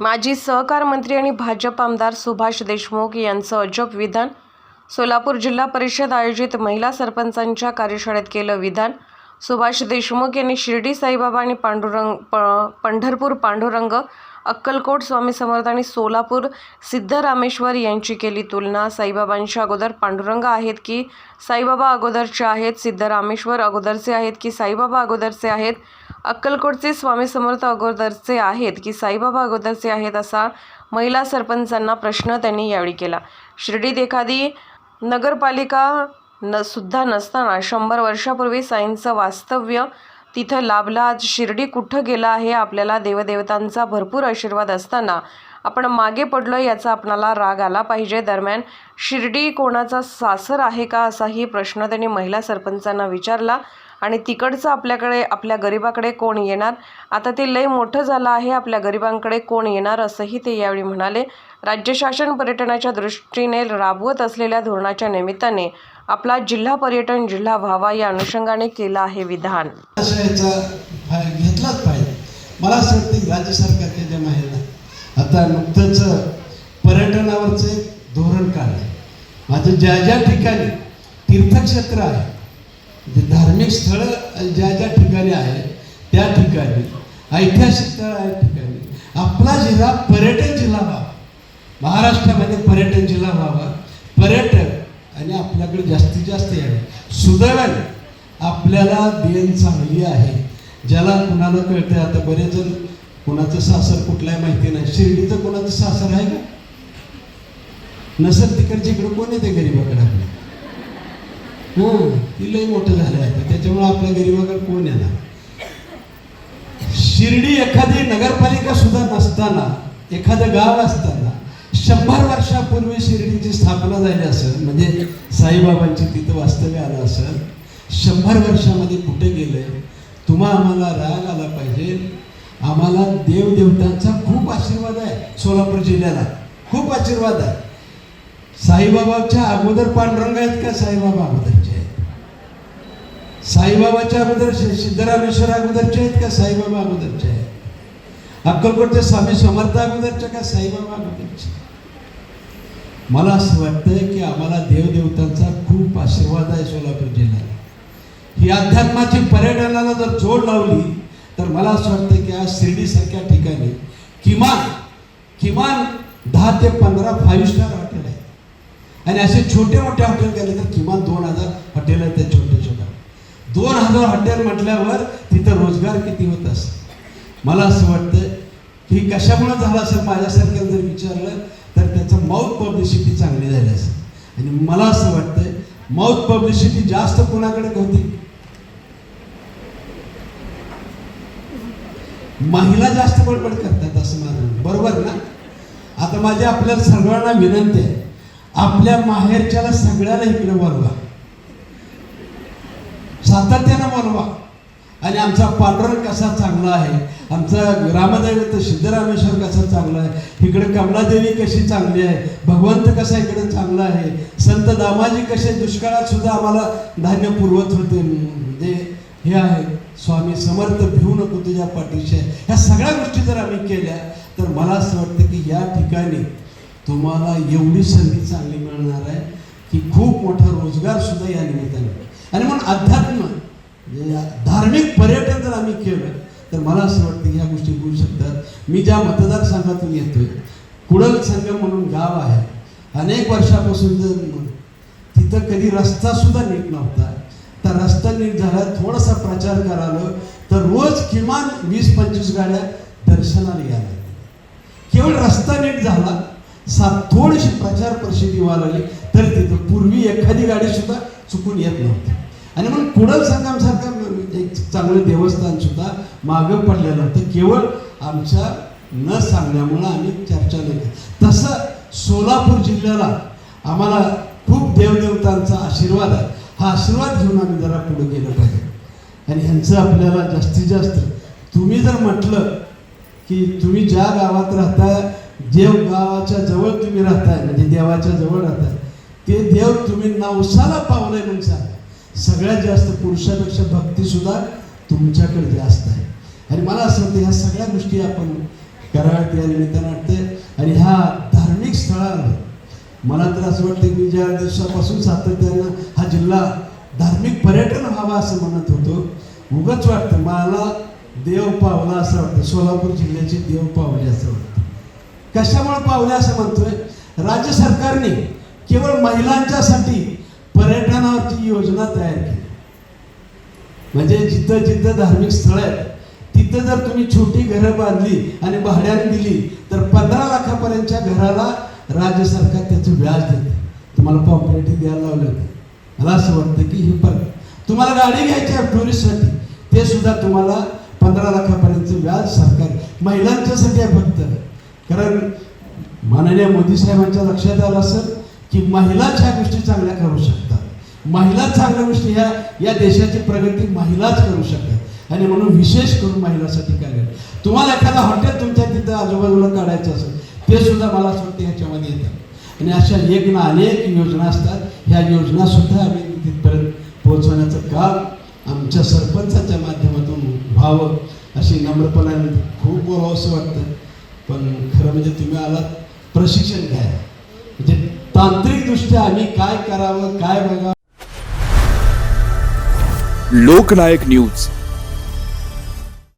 माजी सहकार मंत्री आणि भाजप आमदार सुभाष देशमुख यांचं अजब विधान. सोलापूर जिल्हा परिषद आयोजित महिला सरपंचांच्या कार्यशाळेत केलं विधान. सुभाष देशमुख यांनी शिर्डी साईबाबा आणि पांडुरंग प पंढरपूर पांडुरंग अक्कलकोट स्वामी समर्थ आणि सोलापूर सिद्धरामेश्वर यांची केली तुलना. साईबाबांच्या अगोदर पांडुरंग आहेत की साईबाबा अगोदरचे आहेत सिद्धरामेश्वर अगोदरचे आहेत की साईबाबा अगोदरचे आहेत? अक्कलकोटचे स्वामी समर्थ अगोदरचे आहेत की साईबाबा अगोदरचे आहेत असा महिला सरपंचांना प्रश्न त्यांनी यावेळी केला. शिर्डीत एखादी नगरपालिका न सुद्धा नसताना शंभर वर्षापूर्वी साईंचं वास्तव्य तिथं लाभला. आज शिर्डी कुठं गेलं आहे आपल्याला देवदेवतांचा भरपूर आशीर्वाद असताना आपण मागे पडलो याचा आपणाला राग आला पाहिजे. दरम्यान शिर्डी कोणाचा सासर आहे का असाही प्रश्न त्यांनी महिला सरपंचांना विचारला. आणि तिकडचं आपल्याकडे आपल्या गरिबाकडे कोण येणार? आता ते लय मोठं झालं आहे आपल्या गरिबांकडे कोण येणार असंही ते यावेळी म्हणाले. राज्य शासन पर्यटनाच्या दृष्टीने राबवत असलेल्या धोरणाच्या निमित्ताने आपला जिल्हा पर्यटन जिल्हा व्हावा या अनुषंगाने केलं आहे विधान. घेतलाच पाहिजे. मला असं वाटतं राज्य सरकारच्या ज्या महिला आता नुकतंच पर्यटनावरचं धोरण काढलं माझं ज्या ज्या ठिकाणी तीर्थक्षेत्र आहे जे धार्मिक स्थळं ज्या ज्या ठिकाणी आहेत त्या ठिकाणी ऐतिहासिक स्थळ आहेत ठिकाणी. आपला जिल्हा पर्यटन जिल्हा व्हावा. महाराष्ट्रामध्ये पर्यटन जिल्हा व्हावा. पर्यटक आणि आपल्याकडे जास्तीत जास्त यावे सुदैवाने आपल्याला देण चांगली आहे. ज्याला कुणाला कळतंय आता बरेच जण कुणाचं सासर कुठलाही माहिती नाही. शिर्डीचं कुणाचं सासर आहे का? नसेल तिकडच्या इकडे कोण येते गरीबाकडे आपल्या? हां ती लई मोठं झालं आहे. त्याच्यामुळे आपल्या गरीबाकडे कोण येणार? शिर्डी एखादी नगरपालिका सुद्धा नसताना एखादं गाव असताना शंभर वर्षापूर्वी शिर्डीची स्थापना झाली असेल म्हणजे साईबाबांची तिथं वास्तव्य आलं असेल शंभर वर्षामध्ये कुठे गेलंय? तुम्हा आम्हाला राग आला पाहिजे. आम्हाला देवदेवतांचा खूप आशीर्वाद आहे सोलापूर जिल्ह्याला. खूप आशीर्वाद आहे. साईबाबाच्या अगोदर पांडुरंग आहेत का साईबाबा अगोदर? साईबाबाच्या अगोदर सिद्धरामेश्वर अगोदरचे आहेत का साईबाबा अगोदरचे आहेत? अक्कलकोटचे स्वामी समर्थ अगोदरचे का साईबाबा अगोदरचे मला असं वाटतंय की आम्हाला देवदेवतांचा खूप आशीर्वाद आहे सोलापूर जिल्ह्याला. ही अध्यात्माची पर्यटनाला जर जोड लावली तर मला असं वाटतं की आज शिर्डीसारख्या ठिकाणी किमान किमान दहा ते पंधरा फाईव्ह स्टार हॉटेल आहे आणि असे छोटे मोठे हॉटेल गेले तर किमान दोन हजार हॉटेल आहेत त्या छोटे छोटे दोन हजार हॉटेल म्हटल्यावर तिथं रोजगार किती होत असत मला असं वाटतं की कशामुळे झालं असेल माझ्यासारख्याला जर विचारलं तर त्याचं माउथ पब्लिसिटी चांगली झाली असेल. आणि मला असं वाटतं माउथ पब्लिसिटी जास्त कोणाकडे होती? महिला जास्त बडबड करतात असं माझं बरोबर ना? आता माझी आपल्याला सगळ्यांना विनंती आहे आपल्या माहेरच्याला सगळ्याला इकडे बोलवा. सातत्यानं बोलवा. आणि आमचा पांडुरंग कसा चांगला आहे? आमचा रामदैवत सिद्धरामेश्वर कसा चांगला आहे? इकडे कमलादेवी कशी चांगली आहे? भगवंत कसा इकडे चांगला आहे? संत दामाजी कसे दुष्काळात सुद्धा आम्हाला धान्य पुरवत होते. म्हणजे हे आहे. स्वामी समर्थ भिवू नको तुझ्या पाठीशी. आहे ह्या सगळ्या गोष्टी जर आम्ही केल्या तर मला असं वाटतं की या ठिकाणी तुम्हाला एवढी संधी चांगली मिळणार आहे की खूप मोठा रोजगार सुद्धा या निमित्ताने. आणि म्हणून अध्यात्म म्हणजे धार्मिक पर्यटन जर आम्ही केलं तर मला असं वाटतं की गोष्टी होऊ शकतात. मी ज्या मतदारसंघातून येतोय कुडल संगम म्हणून गाव आहे. अनेक वर्षापासून जर तिथं कधी रस्ता सुद्धा नीट नव्हता. तर रस्ता नीट झाला थोडासा प्रचार करालो तर रोज किमान वीस पंचवीस गाड्या दर्शनाला यायला केवळ रस्ता नीट झाला सा थोडीशी प्रचार प्रसिद्धी व्हायला लागली तर तिथं पूर्वी एखादी गाडी सुद्धा चुकून येत नव्हते. आणि मग कुडल संगमसारखं एक चांगलं देवस्थान सुद्धा मागं पडलेलं होतं. केवळ आमच्या न सांगण्यामुळं आम्ही चर्चा नाही केली. तसं सोलापूर जिल्ह्याला आम्हाला खूप देवदेवतांचा आशीर्वाद आहे. हा आशीर्वाद घेऊन आम्ही जरा पुढे गेलं पाहिजे. आणि ह्यांचं आपल्याला जास्तीत जास्त तुम्ही जर म्हटलं की तुम्ही ज्या गावात राहताय देव गावाच्या जवळ तुम्ही राहताय म्हणजे देवाच्या जवळ राहताय ते देव तुम्ही नवसाला पावलंय म्हणून सांगा सगळ्यात जास्त पुरुषापेक्षा भक्ती सुद्धा तुमच्याकडे जास्त आहे. आणि मला असं वाटतं ह्या सगळ्या गोष्टी आपण करावं या निमित्तानं वाटते आणि ह्या धार्मिक स्थळाला मला तर असं वाटतं की ज्या दिवसापासून सातत्यानं हा जिल्हा धार्मिक पर्यटन व्हावा असं म्हणत होतो उगच वाटतं मला देव पावला असं वाटतं. सोलापूर जिल्ह्याची देव पावले असं वाटतं. कशामुळे पावले असं म्हणतोय? राज्य सरकारने केवळ महिलांच्यासाठी पर्यटनावरची योजना तयार केली. म्हणजे जिथं जिथं धार्मिक स्थळ आहेत तिथं जर तुम्ही छोटी घरं बांधली आणि भाड्याने दिली तर पंधरा लाखापर्यंतच्या घराला राज्य सरकार त्याचं व्याज देते. तुम्हाला पॉपरेटिव्ह द्यायला लावलं होतं मला असं वाटतं की हे पण तुम्हाला गाडी घ्यायची आहे टुरिस्टसाठी ते सुद्धा तुम्हाला पंधरा लाखापर्यंतचं व्याज सरकार महिलांच्यासाठी आहे फक्त. कारण माननीय मोदी साहेबांच्या लक्षात आलं असेल की महिलाच ह्या गोष्टी चांगल्या करू शकतात. महिलाच चांगल्या गोष्टी ह्या या देशाची प्रगती महिलाच करू शकतात. आणि म्हणून विशेष करून महिलासाठी काय तुम्हाला एखादा हॉटेल तुमच्या तिथं आजूबाजूला काढायचं असेल ते सुद्धा मला असं वाटतं ह्याच्यामध्ये येतात आणि अशा एक ना अनेक योजना असतात. ह्या योजना सुद्धा आम्ही तिथपर्यंत पोहोचवण्याचं काम आमच्या सरपंचाच्या माध्यमातून व्हावं अशी नम्रपणाने खूप बोलावं असं वाटतं. पण खरं म्हणजे तुम्ही आलात प्रशिक्षण घ्या. तांत्रिकदृष्ट्या आम्ही काय करावं काय बघावं? लोकनायक न्यूज.